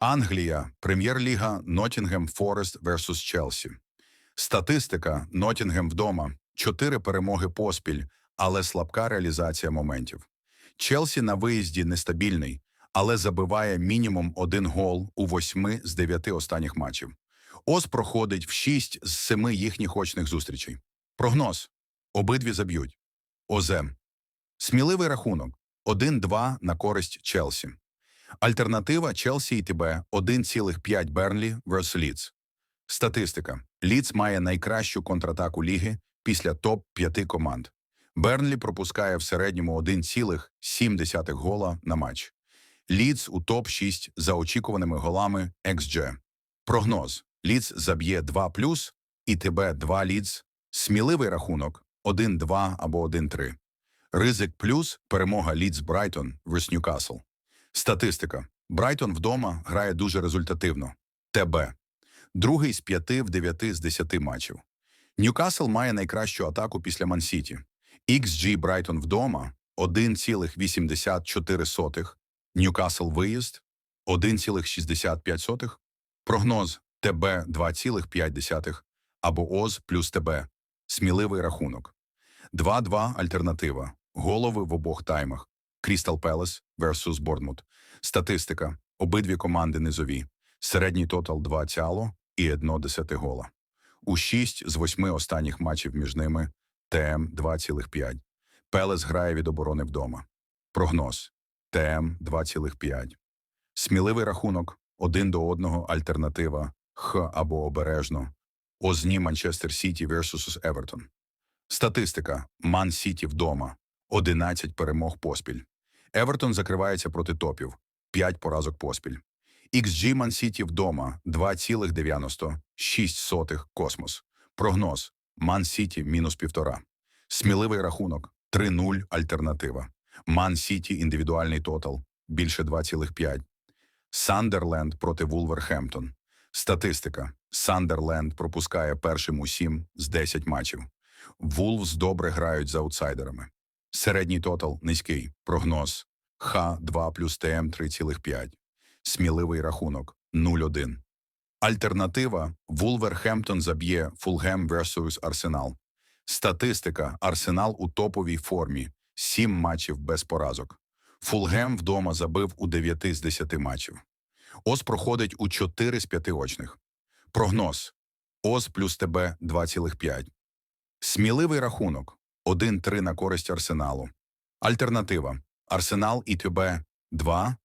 Англія, Прем'єр-ліга Ноттінгем Форест vs Челсі. Статистика Ноттінгем вдома. Чотири перемоги поспіль, але слабка реалізація моментів. Челсі на виїзді нестабільний, але забиває мінімум один гол у восьми з дев'яти останніх матчів. ОС проходить в шість з семи їхніх очних зустрічей. Прогноз. Обидві заб'ють. ОЗ. Сміливий рахунок. 1-2 на користь Челсі. Альтернатива Челсі і ТБ 1,5 Бернлі vs Ліц. Статистика. Ліц має найкращу контратаку ліги після топ-5 команд. Бернлі пропускає в середньому 1,7 гола на матч. Ліц у топ-6 за очікуваними голами XG. Прогноз. Ліц заб'є 2+, і ТБ 2 Ліц. Сміливий рахунок 1-2 або 1-3. Ризик плюс перемога Ліц Брайтон vs Ньюкасл. Статистика. Брайтон вдома грає дуже результативно. ТБ. Другий з п'яти в дев'яти з десяти матчів. Ньюкасл має найкращу атаку після Мансіті. XG Брайтон вдома 1,84. Ньюкасл виїзд 1,65. Прогноз ТБ 2,5 або ОЗ плюс ТБ. Сміливий рахунок. 2-2 альтернатива. Голови в обох таймах. Крістал Пелес versus Борнмут. Статистика. Обидві команди низові. Середній тотал 2 цяло і 1 десяте гола. У 6 з 8 останніх матчів між ними ТМ 2,5. Пелес грає від оборони вдома. Прогноз. ТМ 2,5. Сміливий рахунок. Один до одного альтернатива. Х або обережно. Озні Манчестер Сіті versus Евертон. Статистика. Ман Сіті вдома. 11 перемог поспіль. Евертон закривається проти топів. 5 поразок поспіль. XG Man City вдома 2,96 космос. Прогноз. Man City мінус півтора. Сміливий рахунок 3-0 альтернатива. Man City індивідуальний тотал більше 2,5. Сандерленд проти Вулверхемптон. Статистика. Сандерленд пропускає першим у 7 з 10 матчів. Вулвс добре грають з аутсайдерами. Середній тотал низький. Прогноз. Х2 плюс ТМ 3,5. Сміливий рахунок 0-1. Альтернатива Вулверхемптон заб'є Фулгем versus Арсенал. Статистика Арсенал у топовій формі. 7 матчів без поразок. Фулгем вдома забив у 9 з 10 матчів. ОС проходить у 4 з 5 очних. Прогноз. ОС плюс ТБ 2,5. Сміливий рахунок 1-3 на користь Арсеналу. Альтернатива Арсенал і ТБ 2